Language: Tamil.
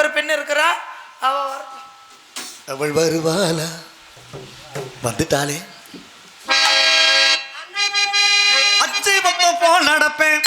ஒரு பெண் இருக்கிறா? அவள் வருவாளா? வந்துட்டாளே. அச்சை பக்கம் போல் நடப்பேன்.